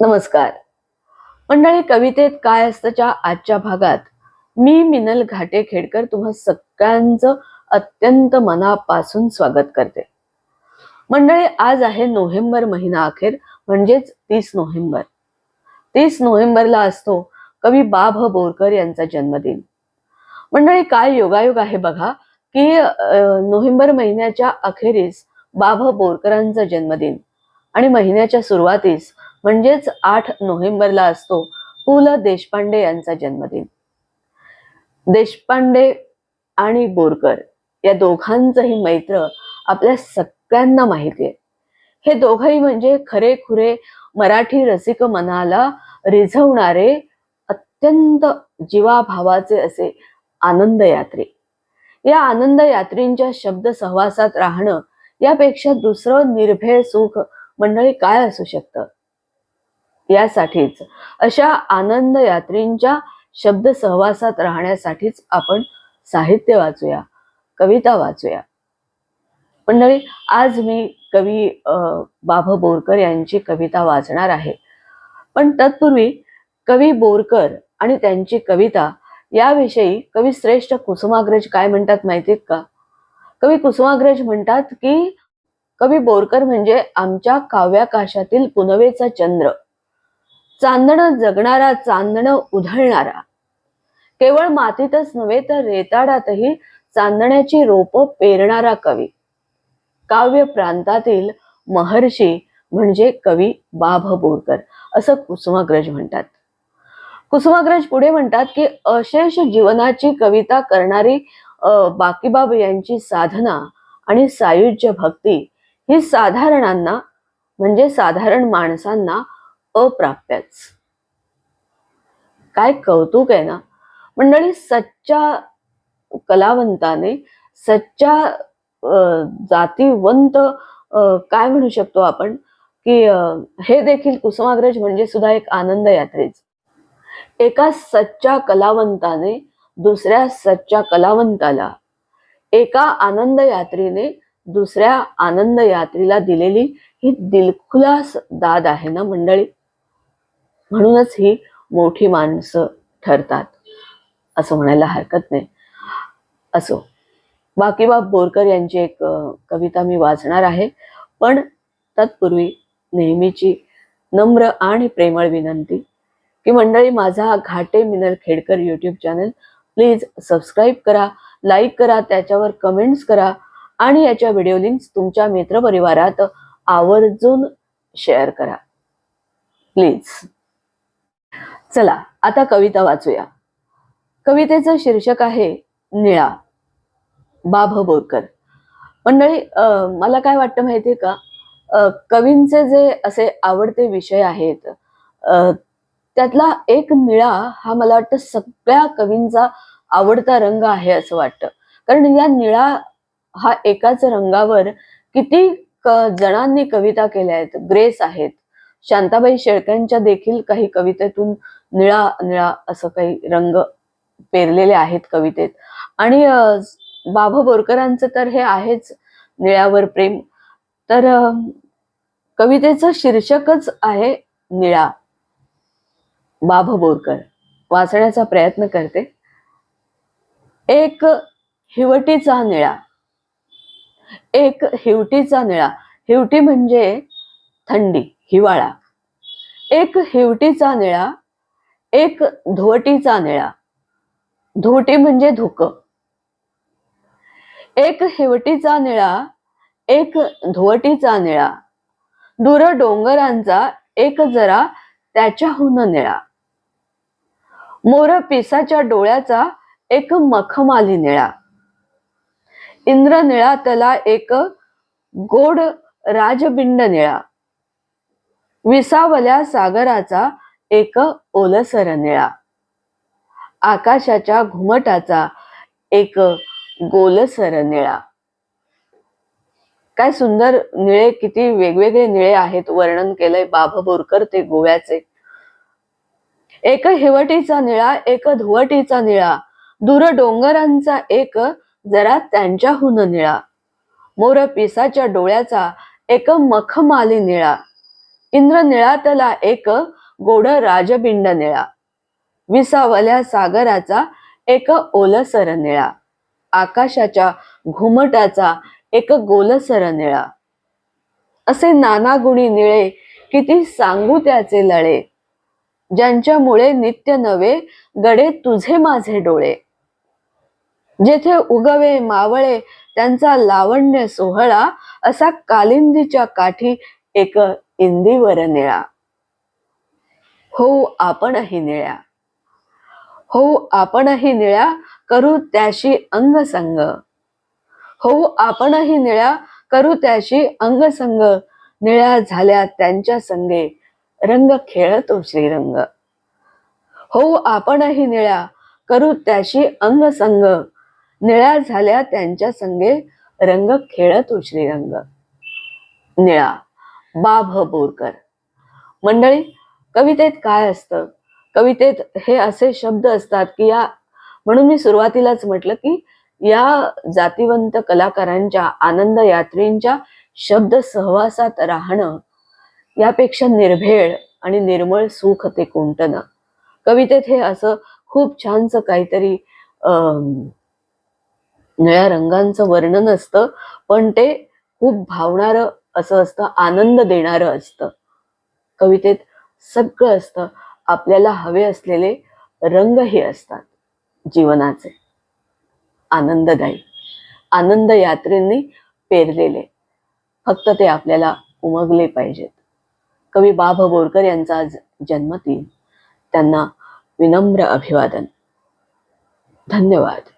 नमस्कार. मंडळी कवितेत काय असतंच्या आजच्या भागात? मी मिनल घाटे खेडकर तुम्हा सगळ्यांचं अत्यंत मनापासून स्वागत करते. मंडळी आज आहे नोव्हेंबर महिना अखेर म्हणजेच तीस नोव्हेंबर. तीस नोव्हेंबरला असतो कवी बाभ बोरकर यांचा जन्मदिन. मंडळी काय योगायोग आहे बघा की नोव्हेंबर महिन्याच्या अखेरीस बाभ बोरकरांचा जन्मदिन आणि महिन्याच्या सुरुवातीस म्हणजेच आठ नोव्हेंबरला असतो पु ल देशपांडे यांचा जन्मदिन. देशपांडे आणि बोरकर या दोघांचंही मैत्र आपल्या सगळ्यांना माहिती आहे. हे दोघंही म्हणजे खरे खुरे मराठी रसिक मनाला रिझवणारे अत्यंत जीवाभावाचे असे आनंद यात्री या आनंद यात्रींच्या शब्द सहवासात राहणं यापेक्षा दुसरं निर्भेळ सुख मंडळी काय असू शकतं? यासाठीच. अशा आनंद यात्रींच्या शब्द सहवासात राहण्यासाठीच आपण साहित्य वाचूया कविता वाचूया. मंडळी आज मी कवी बाभ बोरकर यांची कविता वाचणार आहे. पण तत्पूर्वी कवी बोरकर आणि त्यांची कविता याविषयी कवी श्रेष्ठ कुसुमाग्रज काय म्हणतात माहितीत का? कवी कुसुमाग्रज म्हणतात की कवी बोरकर म्हणजे आमच्या काव्याकाशातील पुनवेचा चंद्र. चांदणं जगणारा चांदणं उधळणारा. केवळ मातीतच नव्हे तर रेताडातही चांदण्याची रोप पेरणारा कवी. काव्य प्रांतातील महर्षी म्हणजे कवी बाभ बोरकर असं कुसुमाग्रज म्हणतात. कुसुमाग्रज पुढे म्हणतात की अशेष जीवनाची कविता करणारी बाकीबाब यांची साधना आणि सायुज्य भक्ती ही साधारणांना म्हणजे साधारण माणसांना अप्राप्याच. काय कौतुक आहे ना? मंडळी सच्च्या कलावंताने सच्चा जातीवंत काय म्हणू शकतो आपण? की हे देखील कुसुमाग्रज म्हणजे सुद्धा एक आनंद यात्रेच. एका सच्च्या कलावंताने दुसऱ्या सच्च्या कलावंताला एका आनंद यात्रेने दुसऱ्या आनंद यात्रेला दिलेली ही दिलखुलास दाद आहे ना मंडळी? म्हणूनच ही मोठी माणसं ठरतात. असं म्हणायला हरकत नाही. असो. बाकीबाब बोरकर यांची एक कविता मी वाचणार आहे. पण तत्पूर्वी नेहमीची नम्र आणि प्रेमळ विनंती की मंडळी माझा Ghate Minal Khedkar YouTube channel please subscribe करा लाईक करा त्याच्यावर कमेंट्स करा आणि याच्या व्हिडिओ लिंक्स तुमच्या मित्रपरिवारात आवर्जून शेअर करा. प्लीज चला आता कविता वाचूया. कवितेचं शीर्षक आहे निळा. बाभ बोरकर. मंडळी मला काय वाटतं माहितीये का? कवींचे जे असे आवडते विषय आहेत त्यातला एक निळा हा मला वाटतं सगळ्या कवींचा आवडता रंग आहे असं वाटतं. कारण या निळा हा एकाच रंगावर किती क- जणांनी कविता केल्या आहेत. ग्रेस आहेत. शांताबाई शेळक्यांच्या देखील काही कवितेतून निळा निळा असं काही रंग पेरलेले आहेत कवितेत. आणि बाभा बाभ बोरकरांचं तर हे आहेच निळ्यावर प्रेम. तर कवितेचं शीर्षकच आहे निळा. बाभ बोरकर वाचण्याचा प्रयत्न करते. एक हिवटीचा निळा. एक हिवटीचा निळा. हिवटी म्हणजे थंडी हिवाळा. एक हिवटीचा निळा एक धुवटीचा निळा. धुवटी म्हणजे धुक. एक हिवटीचा निळा एक धुवटीचा निळा. दूर डोंगरांचा एक जरा त्याच्याहून निळा. मोर पिसाच्या डोळ्याचा एक मखमाली निळा. इंद्र निळा त्याला एक गोड राजबिंड निळा. विसावल्या सागराचा एक ओलसर निळा आकाशाच्या घुमटाचा एक गोलसर निळा काय सुंदर निळे किती वेगवेगळे निळे आहेत वर्णन केलंय बाभ बोरकर ते गोव्याचे. एक हिवटीचा निळा एक धुवटीचा निळा. दूर डोंगरांचा एक जरा त्यांच्याहून निळा. मोर पिसाच्या डोळ्याचा एक मखमाली निळा. इंद्र निळातला एक गोड राजबिंड निळा. विसावल्या सागराचा एक ओलसर निळा. आकाशाच्या घुमटाचा एक गोलसर निळा. असे नाना गुणी निळे किती सांगू त्याचे लळे. ज्यांच्यामुळे नित्य नवे गडे तुझे माझे डोळे. जेथे उगवे मावळे त्यांचा लावण्य सोहळा असा कालिंदीच्या काठी एक इंदीवर निळा. हो आपणही निळ्या. हो आपणही निळ्या करू त्याशी अंगसंग. हो आपणही निळ्या करू त्याशी अंगसंग. निळ्या झाल्या त्यांच्या संगे. रंग खेळतो श्रीरंग. हो आपणही निळ्या करू त्याशी अंगसंग. निळ्या झाल्या त्यांच्या संगे. रंग खेळतो श्रीरंग. निळा. बाभ बोरकर. मंडळी कवितेत काय असतं? कवितेत हे असे शब्द असतात की या म्हणून मी सुरुवातीलाच म्हटलं की या जातीवंत कलाकारांच्या आनंद यात्रींच्या शब्द सहवासात राहणं यापेक्षा निर्भेळ आणि निर्मळ सुख ते कोणतं ना कवितेत हे असं खूप छानसं काहीतरी अं, निळ्या रंगांचं वर्णन असतं पण ते खूप भावणारं असं असतं आनंद देणारं असतं. कवितेत सगळं असतं. आपल्याला हवे असलेले रंगही असतात. जीवनाचे. आनंददायी. आनंद यात्रेंनी पेरलेले. फक्त ते आपल्याला उमगले पाहिजेत. कवी बाभ बोरकर यांचा आज जन्मदिन. त्यांना विनम्र अभिवादन. धन्यवाद.